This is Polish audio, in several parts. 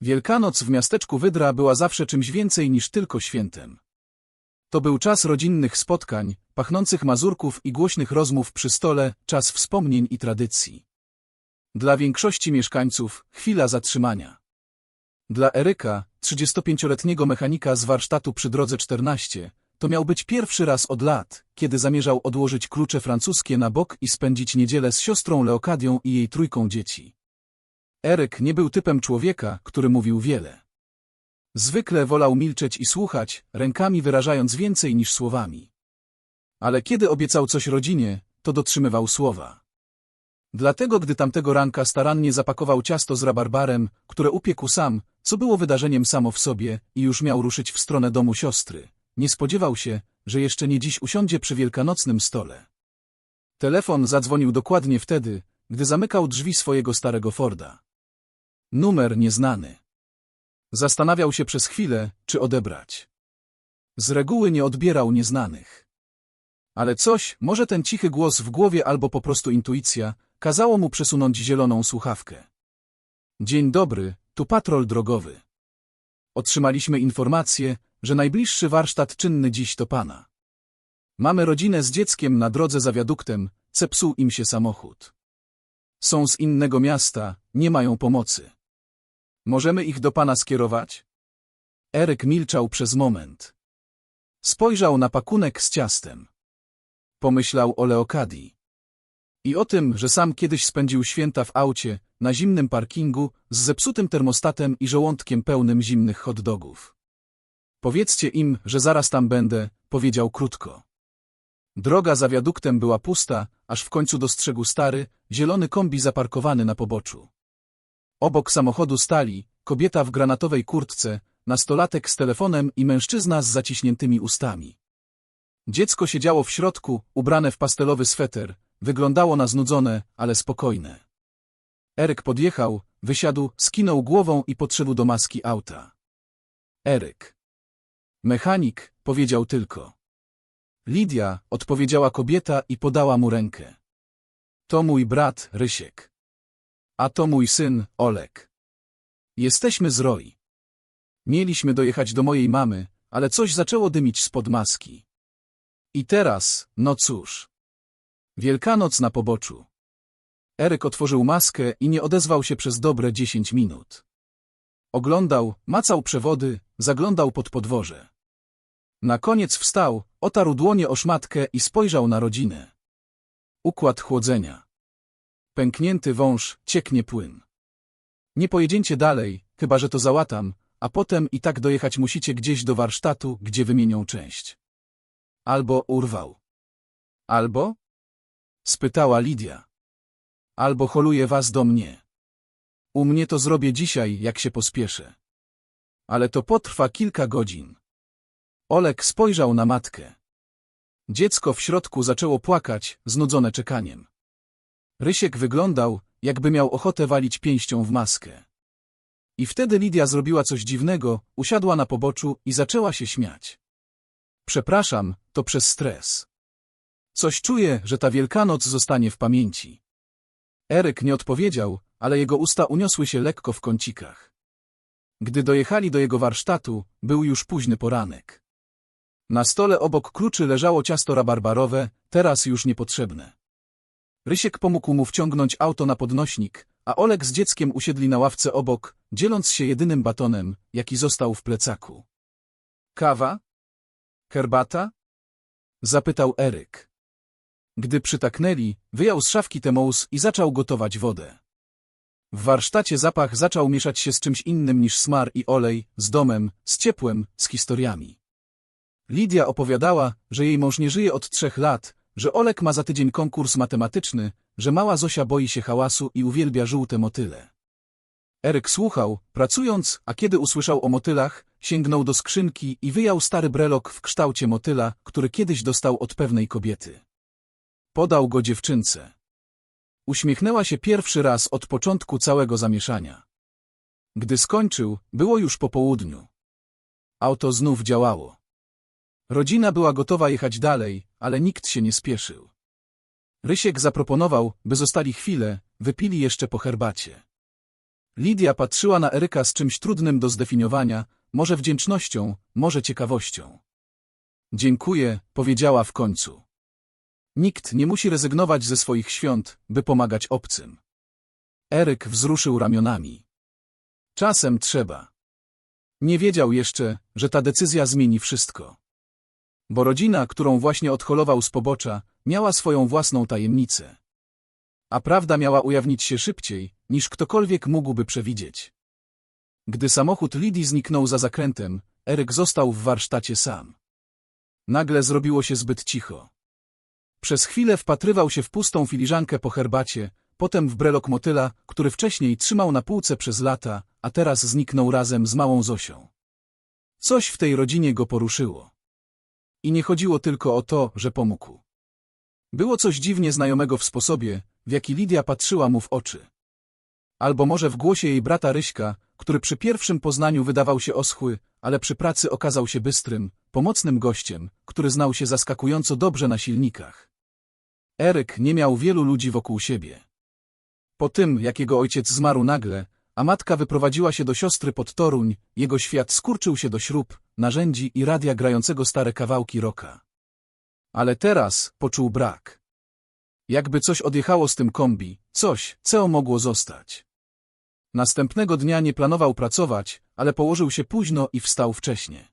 Wielkanoc w miasteczku Wydra była zawsze czymś więcej niż tylko świętem. To był czas rodzinnych spotkań, pachnących mazurków i głośnych rozmów przy stole, czas wspomnień i tradycji. Dla większości mieszkańców chwila zatrzymania. Dla Eryka, 35-letniego mechanika z warsztatu przy drodze 14, to miał być pierwszy raz od lat, kiedy zamierzał odłożyć klucze francuskie na bok i spędzić niedzielę z siostrą Leokadią i jej trójką dzieci. Eryk nie był typem człowieka, który mówił wiele. Zwykle wolał milczeć i słuchać, rękami wyrażając więcej niż słowami. Ale kiedy obiecał coś rodzinie, to dotrzymywał słowa. Dlatego gdy tamtego ranka starannie zapakował ciasto z rabarbarem, które upiekł sam, co było wydarzeniem samo w sobie i już miał ruszyć w stronę domu siostry, nie spodziewał się, że jeszcze nie dziś usiądzie przy wielkanocnym stole. Telefon zadzwonił dokładnie wtedy, gdy zamykał drzwi swojego starego Forda. Numer nieznany. Zastanawiał się przez chwilę, czy odebrać. Z reguły nie odbierał nieznanych. Ale coś, może ten cichy głos w głowie albo po prostu intuicja, kazało mu przesunąć zieloną słuchawkę. Dzień dobry, tu patrol drogowy. Otrzymaliśmy informację, że najbliższy warsztat czynny dziś to pana. Mamy rodzinę z dzieckiem na drodze za wiaduktem, zepsuł im się samochód. Są z innego miasta, nie mają pomocy. Możemy ich do pana skierować? Eryk milczał przez moment. Spojrzał na pakunek z ciastem. Pomyślał o Leokadii. I o tym, że sam kiedyś spędził święta w aucie, na zimnym parkingu, z zepsutym termostatem i żołądkiem pełnym zimnych hot dogów. Powiedzcie im, że zaraz tam będę, powiedział krótko. Droga za wiaduktem była pusta, aż w końcu dostrzegł stary, zielony kombi zaparkowany na poboczu. Obok samochodu stali kobieta w granatowej kurtce, nastolatek z telefonem i mężczyzna z zaciśniętymi ustami. Dziecko siedziało w środku, ubrane w pastelowy sweter, wyglądało na znudzone, ale spokojne. Eryk podjechał, wysiadł, skinął głową i podszedł do maski auta. Eryk. Mechanik, powiedział tylko. Lidia, odpowiedziała kobieta i podała mu rękę. To mój brat, Rysiek. A to mój syn, Olek. Jesteśmy z Roi. Mieliśmy dojechać do mojej mamy, ale coś zaczęło dymić spod maski. I teraz, no cóż. Wielkanoc na poboczu. Eryk otworzył maskę i nie odezwał się przez dobre dziesięć minut. Oglądał, macał przewody, zaglądał pod podwoże. Na koniec wstał, otarł dłonie o szmatkę i spojrzał na rodzinę. Układ chłodzenia. Pęknięty wąż, cieknie płyn. Nie pojedziecie dalej, chyba że to załatam, a potem i tak dojechać musicie gdzieś do warsztatu, gdzie wymienią część. Albo urwał. Albo? spytała Lidia. Albo holuje was do mnie. U mnie to zrobię dzisiaj, jak się pospieszę. Ale to potrwa kilka godzin. Olek spojrzał na matkę. Dziecko w środku zaczęło płakać, znudzone czekaniem. Rysiek wyglądał, jakby miał ochotę walić pięścią w maskę. I wtedy Lidia zrobiła coś dziwnego, usiadła na poboczu i zaczęła się śmiać. Przepraszam, to przez stres. Coś czuję, że ta Wielkanoc zostanie w pamięci. Eryk nie odpowiedział, ale jego usta uniosły się lekko w kącikach. Gdy dojechali do jego warsztatu, był już późny poranek. Na stole obok kluczy leżało ciasto rabarbarowe, teraz już niepotrzebne. Rysiek pomógł mu wciągnąć auto na podnośnik, a Olek z dzieckiem usiedli na ławce obok, dzieląc się jedynym batonem, jaki został w plecaku. Kawa? Herbata? Zapytał Eryk. Gdy przytaknęli, wyjął z szafki temous i zaczął gotować wodę. W warsztacie zapach zaczął mieszać się z czymś innym niż smar i olej, z domem, z ciepłem, z historiami. Lidia opowiadała, że jej mąż nie żyje od trzech lat, że Olek ma za tydzień konkurs matematyczny, że mała Zosia boi się hałasu i uwielbia żółte motyle. Eryk słuchał, pracując, a kiedy usłyszał o motylach, sięgnął do skrzynki i wyjął stary brelok w kształcie motyla, który kiedyś dostał od pewnej kobiety. Podał go dziewczynce. Uśmiechnęła się pierwszy raz od początku całego zamieszania. Gdy skończył, było już po południu. Auto znów działało. Rodzina była gotowa jechać dalej, ale nikt się nie spieszył. Rysiek zaproponował, by zostali chwilę, wypili jeszcze po herbacie. Lidia patrzyła na Eryka z czymś trudnym do zdefiniowania, może wdzięcznością, może ciekawością. Dziękuję, powiedziała w końcu. Nikt nie musi rezygnować ze swoich świąt, by pomagać obcym. Eryk wzruszył ramionami. Czasem trzeba. Nie wiedział jeszcze, że ta decyzja zmieni wszystko. Bo rodzina, którą właśnie odholował z pobocza, miała swoją własną tajemnicę. A prawda miała ujawnić się szybciej, niż ktokolwiek mógłby przewidzieć. Gdy samochód Lidii zniknął za zakrętem, Eryk został w warsztacie sam. Nagle zrobiło się zbyt cicho. Przez chwilę wpatrywał się w pustą filiżankę po herbacie, potem w brelok motyla, który wcześniej trzymał na półce przez lata, a teraz zniknął razem z małą Zosią. Coś w tej rodzinie go poruszyło. I nie chodziło tylko o to, że pomógł. Było coś dziwnie znajomego w sposobie, w jaki Lidia patrzyła mu w oczy. Albo może w głosie jej brata Ryśka, który przy pierwszym poznaniu wydawał się oschły, ale przy pracy okazał się bystrym, pomocnym gościem, który znał się zaskakująco dobrze na silnikach. Eryk nie miał wielu ludzi wokół siebie. Po tym, jak jego ojciec zmarł nagle, a matka wyprowadziła się do siostry pod Toruń, jego świat skurczył się do śrub, narzędzi i radia grającego stare kawałki roka. Ale teraz poczuł brak. Jakby coś odjechało z tym kombi, coś, co mogło zostać. Następnego dnia nie planował pracować, ale położył się późno i wstał wcześnie.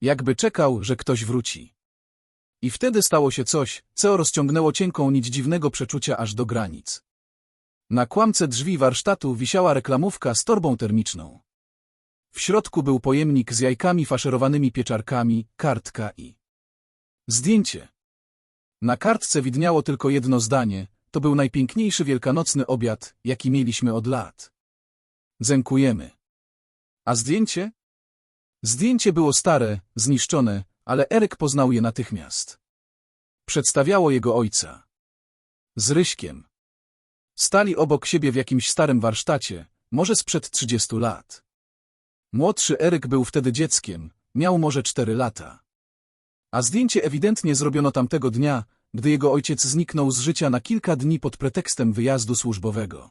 Jakby czekał, że ktoś wróci. I wtedy stało się coś, co rozciągnęło cienką nić dziwnego przeczucia aż do granic. Na kłamce drzwi warsztatu wisiała reklamówka z torbą termiczną. W środku był pojemnik z jajkami faszerowanymi pieczarkami, kartka i zdjęcie. Na kartce widniało tylko jedno zdanie, to był najpiękniejszy wielkanocny obiad, jaki mieliśmy od lat. Zękujemy. A zdjęcie? Zdjęcie było stare, zniszczone, ale Eryk poznał je natychmiast. Przedstawiało jego ojca. Z Ryśkiem. Stali obok siebie w jakimś starym warsztacie, może sprzed trzydziestu lat. Młodszy Eryk był wtedy dzieckiem, miał może cztery lata. A zdjęcie ewidentnie zrobiono tamtego dnia, gdy jego ojciec zniknął z życia na kilka dni pod pretekstem wyjazdu służbowego.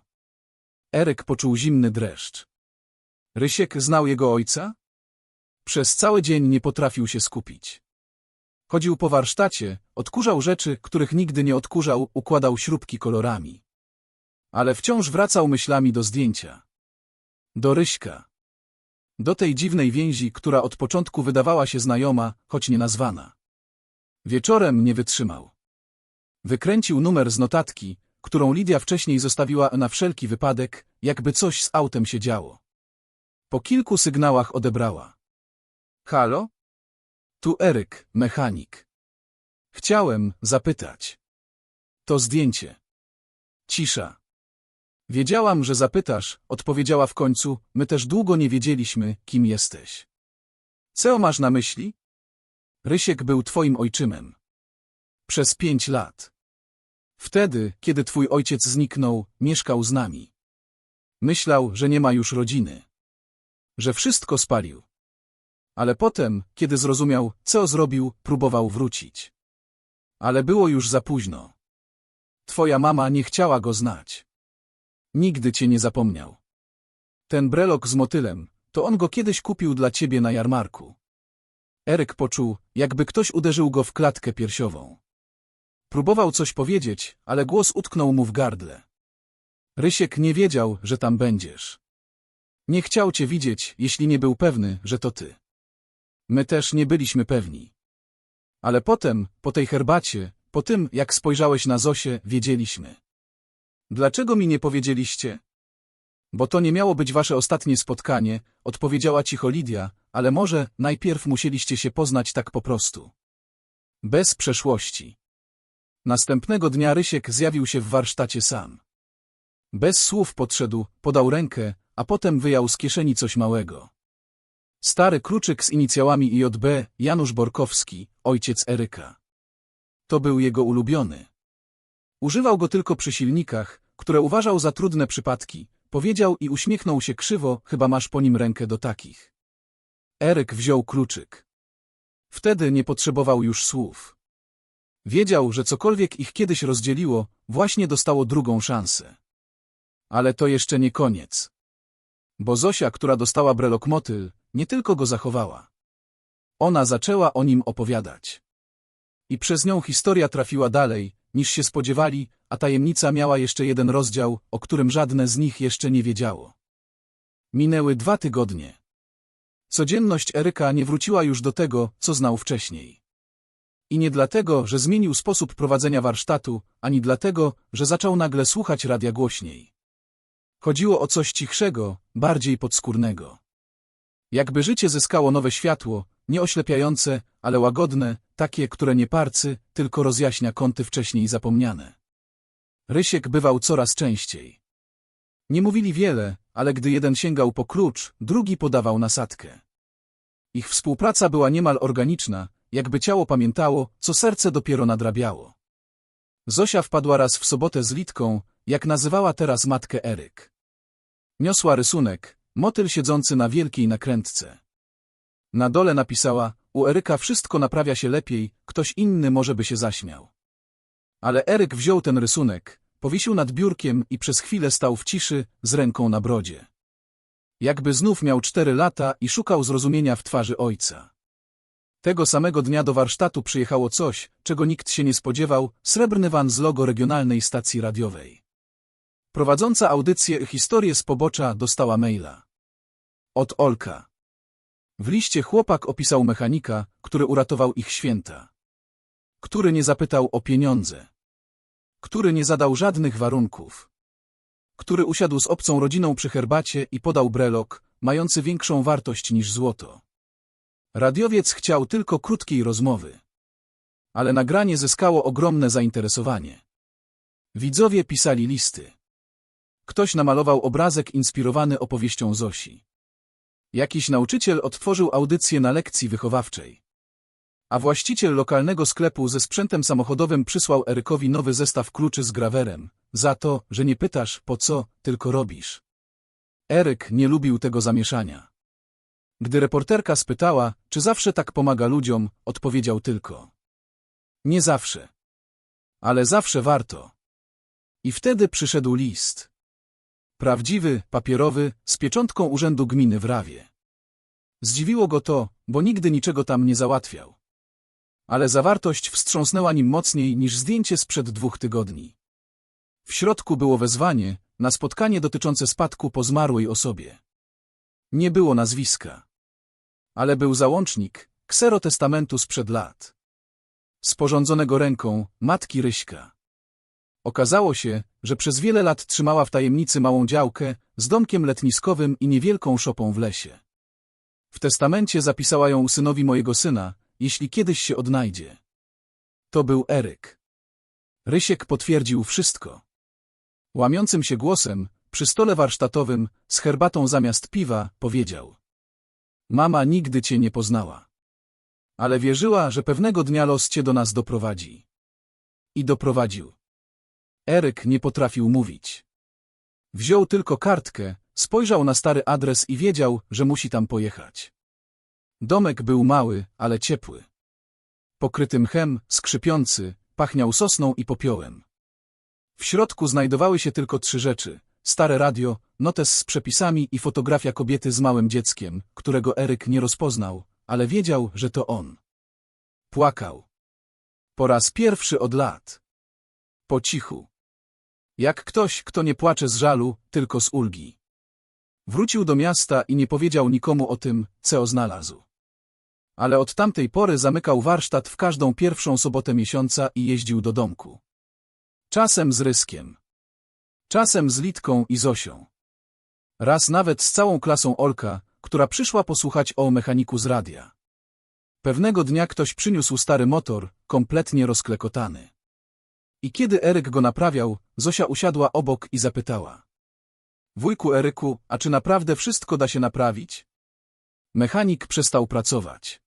Eryk poczuł zimny dreszcz. Rysiek znał jego ojca? Przez cały dzień nie potrafił się skupić. Chodził po warsztacie, odkurzał rzeczy, których nigdy nie odkurzał, układał śrubki kolorami. Ale wciąż wracał myślami do zdjęcia. Do Ryśka. Do tej dziwnej więzi, która od początku wydawała się znajoma, choć nie nazwana. Wieczorem nie wytrzymał. Wykręcił numer z notatki, którą Lidia wcześniej zostawiła na wszelki wypadek, jakby coś z autem się działo. Po kilku sygnałach odebrała. Halo? Tu Eryk, mechanik. Chciałem zapytać. To zdjęcie. Cisza. Wiedziałam, że zapytasz, odpowiedziała w końcu, my też długo nie wiedzieliśmy, kim jesteś. Co masz na myśli? Rysiek był twoim ojczymem. Przez pięć lat. Wtedy, kiedy twój ojciec zniknął, mieszkał z nami. Myślał, że nie ma już rodziny. Że wszystko spalił. Ale potem, kiedy zrozumiał, co zrobił, próbował wrócić. Ale było już za późno. Twoja mama nie chciała go znać. Nigdy cię nie zapomniał. Ten brelok z motylem, to on go kiedyś kupił dla ciebie na jarmarku. Eryk poczuł, jakby ktoś uderzył go w klatkę piersiową. Próbował coś powiedzieć, ale głos utknął mu w gardle. Rysiek nie wiedział, że tam będziesz. Nie chciał cię widzieć, jeśli nie był pewny, że to ty. My też nie byliśmy pewni. Ale potem, po tej herbacie, po tym, jak spojrzałeś na Zosię, wiedzieliśmy. Dlaczego mi nie powiedzieliście? Bo to nie miało być wasze ostatnie spotkanie, odpowiedziała cicho Lidia, ale może najpierw musieliście się poznać tak po prostu. Bez przeszłości. Następnego dnia Rysiek zjawił się w warsztacie sam. Bez słów podszedł, podał rękę, a potem wyjął z kieszeni coś małego. Stary kruczyk z inicjałami IJB, Janusz Borkowski, ojciec Eryka. To był jego ulubiony. Używał go tylko przy silnikach, które uważał za trudne przypadki, powiedział i uśmiechnął się krzywo, chyba masz po nim rękę do takich. Eryk wziął kluczyk. Wtedy nie potrzebował już słów. Wiedział, że cokolwiek ich kiedyś rozdzieliło, właśnie dostało drugą szansę. Ale to jeszcze nie koniec. Bo Zosia, która dostała brelok motyl, nie tylko go zachowała. Ona zaczęła o nim opowiadać. I przez nią historia trafiła dalej, niż się spodziewali, a tajemnica miała jeszcze jeden rozdział, o którym żadne z nich jeszcze nie wiedziało. Minęły dwa tygodnie. Codzienność Eryka nie wróciła już do tego, co znał wcześniej. I nie dlatego, że zmienił sposób prowadzenia warsztatu, ani dlatego, że zaczął nagle słuchać radia głośniej. Chodziło o coś cichszego, bardziej podskórnego. Jakby życie zyskało nowe światło, nie oślepiające, ale łagodne, takie, które nie parcy, tylko rozjaśnia kąty wcześniej zapomniane. Rysiek bywał coraz częściej. Nie mówili wiele, ale gdy jeden sięgał po klucz, drugi podawał nasadkę. Ich współpraca była niemal organiczna, jakby ciało pamiętało, co serce dopiero nadrabiało. Zosia wpadła raz w sobotę z Litką, jak nazywała teraz matkę Eryk. Niosła rysunek, motyl siedzący na wielkiej nakrętce. Na dole napisała, u Eryka wszystko naprawia się lepiej, ktoś inny może by się zaśmiał. Ale Eryk wziął ten rysunek, powiesił nad biurkiem i przez chwilę stał w ciszy, z ręką na brodzie. Jakby znów miał cztery lata i szukał zrozumienia w twarzy ojca. Tego samego dnia do warsztatu przyjechało coś, czego nikt się nie spodziewał, srebrny van z logo regionalnej stacji radiowej. Prowadząca audycję Historię z pobocza dostała maila. Od Olka. W liście chłopak opisał mechanika, który uratował ich święta. Który nie zapytał o pieniądze. Który nie zadał żadnych warunków. Który usiadł z obcą rodziną przy herbacie i podał brelok, mający większą wartość niż złoto. Radiowiec chciał tylko krótkiej rozmowy. Ale nagranie zyskało ogromne zainteresowanie. Widzowie pisali listy. Ktoś namalował obrazek inspirowany opowieścią Zosi. Jakiś nauczyciel odtworzył audycję na lekcji wychowawczej. A właściciel lokalnego sklepu ze sprzętem samochodowym przysłał Erykowi nowy zestaw kluczy z grawerem, za to, że nie pytasz, po co, tylko robisz. Eryk nie lubił tego zamieszania. Gdy reporterka spytała, czy zawsze tak pomaga ludziom, odpowiedział tylko. Nie zawsze. Ale zawsze warto. I wtedy przyszedł list. Prawdziwy, papierowy, z pieczątką Urzędu Gminy w Rawie. Zdziwiło go to, bo nigdy niczego tam nie załatwiał. Ale zawartość wstrząsnęła nim mocniej niż zdjęcie sprzed dwóch tygodni. W środku było wezwanie na spotkanie dotyczące spadku po zmarłej osobie. Nie było nazwiska. Ale był załącznik, ksero testamentu sprzed lat. Sporządzonego ręką matki Ryśka. Okazało się, że przez wiele lat trzymała w tajemnicy małą działkę z domkiem letniskowym i niewielką szopą w lesie. W testamencie zapisała ją synowi mojego syna, jeśli kiedyś się odnajdzie. To był Eryk. Rysiek potwierdził wszystko. Łamiącym się głosem, przy stole warsztatowym, z herbatą zamiast piwa, powiedział. Mama nigdy cię nie poznała. Ale wierzyła, że pewnego dnia los cię do nas doprowadzi. I doprowadził. Eryk nie potrafił mówić. Wziął tylko kartkę, spojrzał na stary adres i wiedział, że musi tam pojechać. Domek był mały, ale ciepły. Pokryty mchem, skrzypiący, pachniał sosną i popiołem. W środku znajdowały się tylko trzy rzeczy. Stare radio, notes z przepisami i fotografia kobiety z małym dzieckiem, którego Eryk nie rozpoznał, ale wiedział, że to on. Płakał. Po raz pierwszy od lat. Po cichu. Jak ktoś, kto nie płacze z żalu, tylko z ulgi. Wrócił do miasta i nie powiedział nikomu o tym, co znalazł. Ale od tamtej pory zamykał warsztat w każdą pierwszą sobotę miesiąca i jeździł do domku. Czasem z Ryskiem. Czasem z Litką i Zosią. Raz nawet z całą klasą Olka, która przyszła posłuchać o mechaniku z radia. Pewnego dnia ktoś przyniósł stary motor, kompletnie rozklekotany. I kiedy Eryk go naprawiał, Zosia usiadła obok i zapytała. Wujku Eryku, a czy naprawdę wszystko da się naprawić? Mechanik przestał pracować.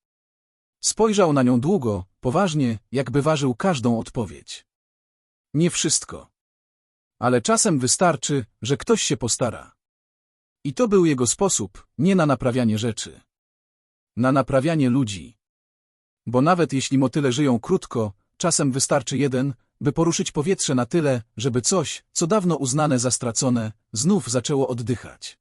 Spojrzał na nią długo, poważnie, jakby ważył każdą odpowiedź. Nie wszystko. Ale czasem wystarczy, że ktoś się postara. I to był jego sposób, nie na naprawianie rzeczy. Na naprawianie ludzi. Bo nawet jeśli motyle żyją krótko, czasem wystarczy jeden, by poruszyć powietrze na tyle, żeby coś, co dawno uznane za stracone, znów zaczęło oddychać.